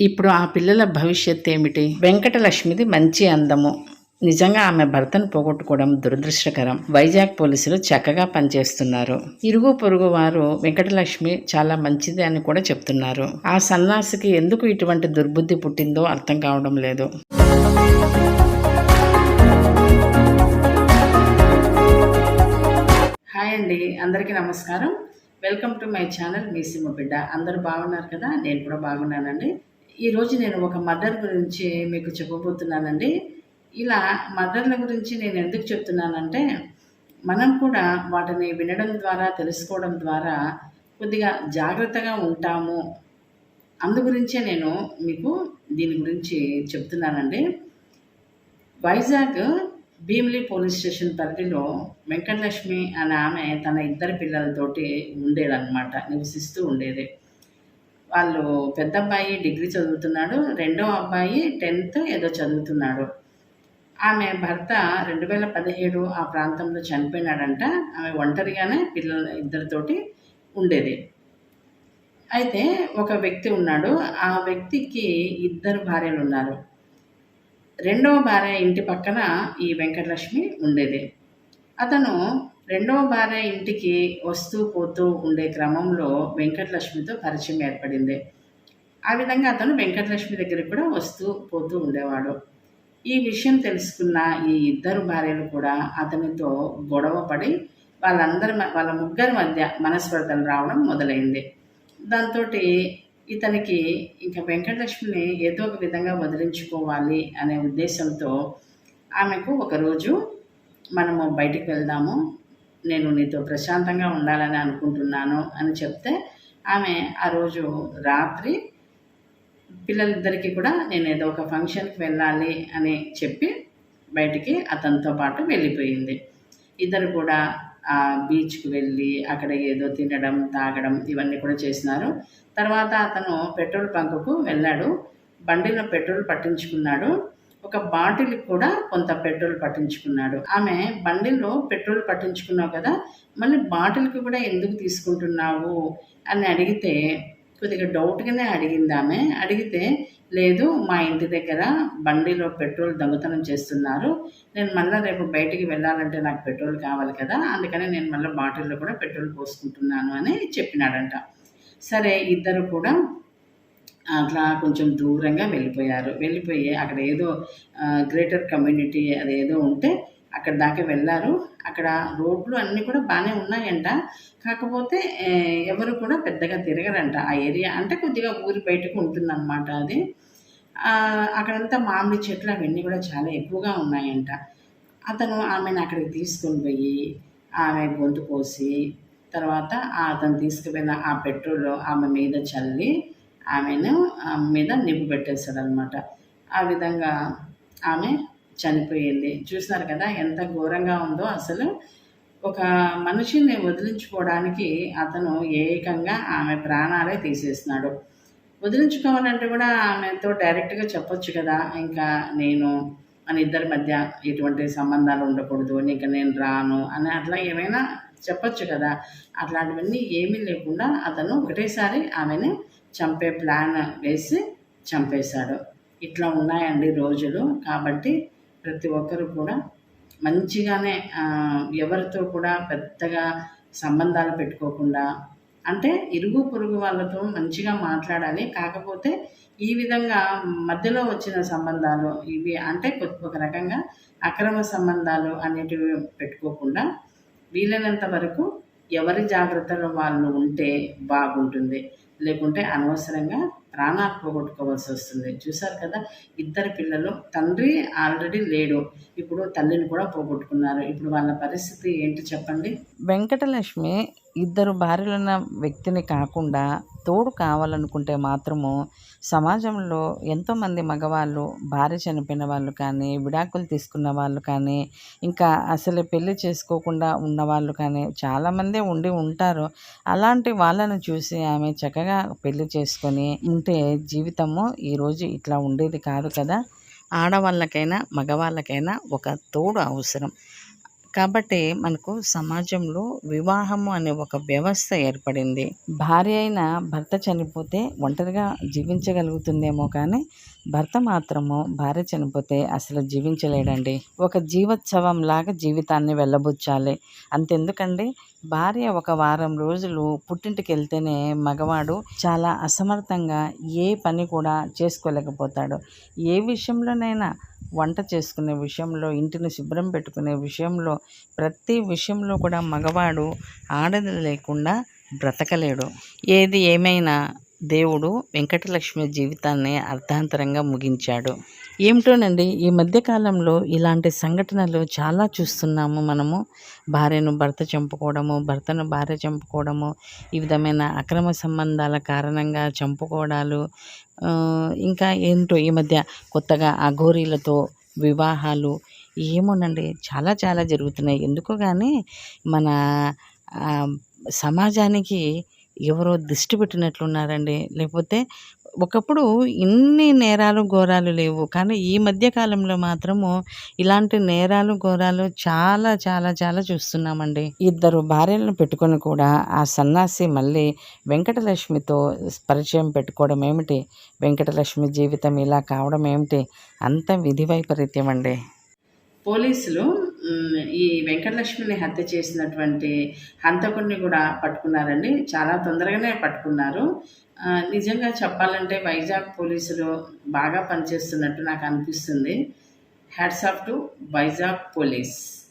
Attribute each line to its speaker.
Speaker 1: ఇప్పుడు ఆ పిల్లల భవిష్యత్ ఏమిటి? వెంకటలక్ష్మిది మంచి అందము. నిజంగా ఆమె భర్తను పోగొట్టుకోవడం దురదృష్టకరం. వైజాగ్ పోలీసులు చక్కగా పనిచేస్తున్నారు. ఇరుగు పొరుగు వారు వెంకటలక్ష్మి చాలా మంచిది అని కూడా చెప్తున్నారు. ఆ సన్నాసికి ఎందుకు ఇటువంటి దుర్బుద్ధి పుట్టిందో అర్థం కావడం లేదు. హాయ్ అండి. అందరికీ నమస్కారం. వెల్కమ్ టు మై ఛానల్ మీ సిమ్మ బిడ్డ అందరూ బాగున్నారు కదా? నేను కూడా బాగున్నానండి. ఈరోజు నేను ఒక మదర్ గురించి మీకు చెప్పబోతున్నానండి. ఇలా మదర్ల గురించి నేను ఎందుకు చెప్తున్నానంటే మనం కూడా వాటిని వినడం ద్వారా తెలుసుకోవడం ద్వారా కొద్దిగా జాగ్రత్తగా ఉంటాము. అందు గురించే నేను మీకు దీని గురించి చెప్తున్నానండి. వైజాగ్ భీమిలి పోలీస్ స్టేషన్ పరిధిలో వెంకటలక్ష్మి అనే ఆమె తన ఇద్దరు పిల్లలతోటి ఉండేదన్నమాట నివసిస్తూ ఉండేది. వాళ్ళు పెద్ద అబ్బాయి డిగ్రీ చదువుతున్నాడు రెండో అబ్బాయి టెన్త్ ఏదో చదువుతున్నాడు. ఆమె భర్త రెండు వేల పదిహేడు ఆ ప్రాంతంలో చనిపోయినాడంట. ఆమె ఒంటరిగానే పిల్లల ఇద్దరితోటి ఉండేది. అయితే ఒక వ్యక్తి ఉన్నాడు. ఆ వ్యక్తికి ఇద్దరు భార్యలు ఉన్నారు. రెండవ భార్య ఇంటి పక్కన ఈ వెంకటలక్ష్మి ఉండేది. అతను రెండవ భార్య ఇంటికి వస్తూ పోతూ ఉండే క్రమంలో వెంకటలక్ష్మితో పరిచయం ఏర్పడింది. ఆ విధంగా అతను వెంకటలక్ష్మి దగ్గర కూడా వస్తూ పోతూ ఉండేవాడు. ఈ విషయం తెలుసుకున్న ఈ ఇద్దరు భార్యలు కూడా అతనితో గొడవ పడి వాళ్ళందరి వాళ్ళ ముగ్గురి మధ్య మనస్పర్ధలు రావడం మొదలైంది. దాంతో ఇతనికి ఇంకా వెంకటలక్ష్మిని ఏదో ఒక విధంగా వదిలించుకోవాలి అనే ఉద్దేశంతో ఆమెకు ఒకరోజు మనము బయటికి వెళ్దాము నేను నీతో ప్రశాంతంగా ఉండాలని అనుకుంటున్నాను అని చెప్తే ఆమె ఆ రోజు రాత్రి పిల్లలిద్దరికీ కూడా నేను ఏదో ఒక ఫంక్షన్కి వెళ్ళాలి అని చెప్పి బయటికి అతనితో పాటు వెళ్ళిపోయింది. ఇద్దరు కూడా ఆ బీచ్కి వెళ్ళి అక్కడ ఏదో తినడం తాగడం ఇవన్నీ కూడా చేసినారు. తర్వాత అతను పెట్రోల్ బంకుకు వెళ్ళాడు. బండిలో పెట్రోల్ పట్టించుకున్నాడు. ఒక బాటిల్ కూడా కొంత పెట్రోల్ పట్టించుకున్నాడు. ఆమె బండిలో పెట్రోల్ పట్టించుకున్నావు కదా మళ్ళీ బాటిల్కి కూడా ఎందుకు తీసుకుంటున్నావు? అని అడిగితే కొద్దిగా డౌట్గానే అడిగింది ఆమె. అడిగితే లేదు మా ఇంటి దగ్గర బండిలో పెట్రోల్ దొంగతనం చేస్తున్నారు. నేను మళ్ళీ రేపు బయటికి వెళ్ళాలంటే నాకు పెట్రోల్ కావాలి కదా అందుకని నేను మళ్ళీ బాటిల్లో కూడా పెట్రోల్ పోసుకుంటున్నాను అని చెప్పినాడంట. సరే ఇద్దరు కూడా అట్లా కొంచెం దూరంగా వెళ్ళిపోయారు. వెళ్ళిపోయి అక్కడ ఏదో గ్రేటర్ కమ్యూనిటీ అదేదో ఉంటే అక్కడ దాకా వెళ్ళారు. అక్కడ రోడ్లు అన్నీ కూడా బాగానే ఉన్నాయంట. కాకపోతే ఎవరు కూడా పెద్దగా తిరగరంట. ఆ ఏరియా అంటే కొద్దిగా ఊరి బయటకు ఉంటుందన్నమాట అది. అక్కడంతా మామిడి చెట్లు అవన్నీ కూడా చాలా ఎక్కువగా ఉన్నాయంట. అతను ఆమెను అక్కడికి తీసుకొని పోయి ఆమె గొంతు కోసి తర్వాత అతను తీసుకుపోయిన ఆ పెట్రోల్ ఆమె మీద చల్లి ఆమెను ఆమె మీద నిప్పు పెట్టేశాడనమాట. ఆ విధంగా ఆమె చనిపోయింది. చూసినారు కదా ఎంత ఘోరంగా ఉందో అసలు. ఒక మనిషిని వదిలించుకోవడానికి అతను ఏకంగా ఆమె ప్రాణాలే తీసేసినాడు. వదిలించుకోవాలంటే కూడా ఆమెతో డైరెక్ట్గా చెప్పొచ్చు కదా ఇంకా నేను మన ఇద్దరి మధ్య ఎటువంటి సంబంధాలు ఉండకూడదు ఇంకా నేను రాను అని అట్లా ఏమైనా చెప్పొచ్చు కదా. అట్లాంటివన్నీ ఏమీ లేకుండా అతను ఒకటేసారి ఆమెను చంపే ప్లాన్ వేసి చంపేశాడు. ఇట్లా ఉన్నాయండి రోజులు. కాబట్టి ప్రతి ఒక్కరు కూడా మంచిగానే ఎవరితో కూడా పెద్దగా సంబంధాలు పెట్టుకోకుండా అంటే ఇరుగు పొరుగు వాళ్ళతో మంచిగా మాట్లాడాలి. కాకపోతే ఈ విధంగా మధ్యలో వచ్చిన సంబంధాలు ఇవి అంటే ఒక రకంగా అక్రమ సంబంధాలు అనేటివి పెట్టుకోకుండా వీలైనంత వరకు ఎవరి జాగ్రత్తలో వాళ్ళు ఉంటే బాగుంటుంది. లేకుంటే అనవసరంగా ప్రాణాలు పోగొట్టుకోవాల్సి వస్తుంది. చూశారు కదా ఇద్దరు పిల్లలు తండ్రి ఆల్రెడీ లేడు. ఇప్పుడు తల్లిని కూడా పోగొట్టుకున్నారు. ఇప్పుడు వాళ్ళ పరిస్థితి ఏంటి చెప్పండి? వెంకటలక్ష్మి ఇద్దరు భార్యలున్న వ్యక్తిని కాకుండా తోడు కావాలనుకుంటే మాత్రము సమాజంలో ఎంతోమంది మగవాళ్ళు భార్య చనిపోయిన వాళ్ళు కానీ విడాకులు తీసుకున్న వాళ్ళు కానీ ఇంకా అసలు పెళ్ళి చేసుకోకుండా ఉన్న వాళ్ళు కానీ చాలామందే ఉండి ఉంటారు. అలాంటి వాళ్ళను చూసి ఆమె చక్కగా పెళ్ళి చేసుకొని ఉంటే జీవితము ఈరోజు ఇట్లా ఉండేది కాదు కదా. ఆడవాళ్ళకైనా మగవాళ్ళకైనా ఒక తోడు అవసరం.
Speaker 2: కాబట్టి మనకు సమాజంలో వివాహము అనే ఒక వ్యవస్థ ఏర్పడింది. భార్య అయిన భర్త చనిపోతే ఒంటరిగా జీవించగలుగుతుందేమో కానీ భర్త మాత్రము భార్య చనిపోతే అసలు జీవించలేడండి. ఒక జీవోత్సవం లాగా జీవితాన్ని వెళ్ళబుచ్చాలి. అంతెందుకండి? భార్య ఒక వారం రోజులు పుట్టింటికి వెళ్తేనే మగవాడు చాలా అసమర్థంగా ఏ పని కూడా చేసుకోలేకపోతాడు. ఏ విషయంలోనైనా వంట చేసుకునే విషయంలో ఇంటిని శుభ్రం పెట్టుకునే విషయంలో ప్రతి విషయంలో కూడా మగవాడు ఆడది లేకుండా బ్రతకలేడు. ఏది ఏమైనా దేవుడు వెంకటలక్ష్మి జీవితాన్ని అర్థాంతరంగా ముగించాడు. ఏమిటోనండి ఈ మధ్యకాలంలో ఇలాంటి సంఘటనలు చాలా చూస్తున్నాము మనము. భార్యను భర్త చంపుకోవడము భర్తను భార్య చంపుకోవడము ఈ విధమైన అక్రమ సంబంధాల కారణంగా చంపుకోవడాలు ఇంకా ఏంటో ఈ మధ్య కొత్తగా అఘోరీలతో వివాహాలు ఏమోనండి చాలా చాలా జరుగుతున్నాయి. ఎందుకో కానీ మన సమాజానికి ఎవరో దిష్టి పెట్టినట్లున్నారండి. లేకపోతే ఒకప్పుడు ఇన్ని నేరాలు ఘోరాలు లేవు. కానీ ఈ మధ్య కాలంలో మాత్రము ఇలాంటి నేరాలు ఘోరాలు చాలా చాలా చాలా చూస్తున్నామండి. ఇద్దరు భార్యలను పెట్టుకొని కూడా ఆ సన్నాసి మళ్ళీ వెంకటలక్ష్మితో పరిచయం పెట్టుకోవడం ఏమిటి? వెంకటలక్ష్మి జీవితం ఇలా కావడం ఏమిటి? అంత విధి వైపరీత్యం అండి
Speaker 1: పోలీసులు ఈ వెంకటలక్ష్మిని హత్య చేసినటువంటి హంతకుడిని కూడా పట్టుకున్నారండి. చాలా తొందరగానే పట్టుకున్నారు. నిజంగా చెప్పాలంటే వైజాగ్ పోలీసులు బాగా పనిచేస్తున్నట్టు నాకు అనిపిస్తుంది. Hats off to Vizag police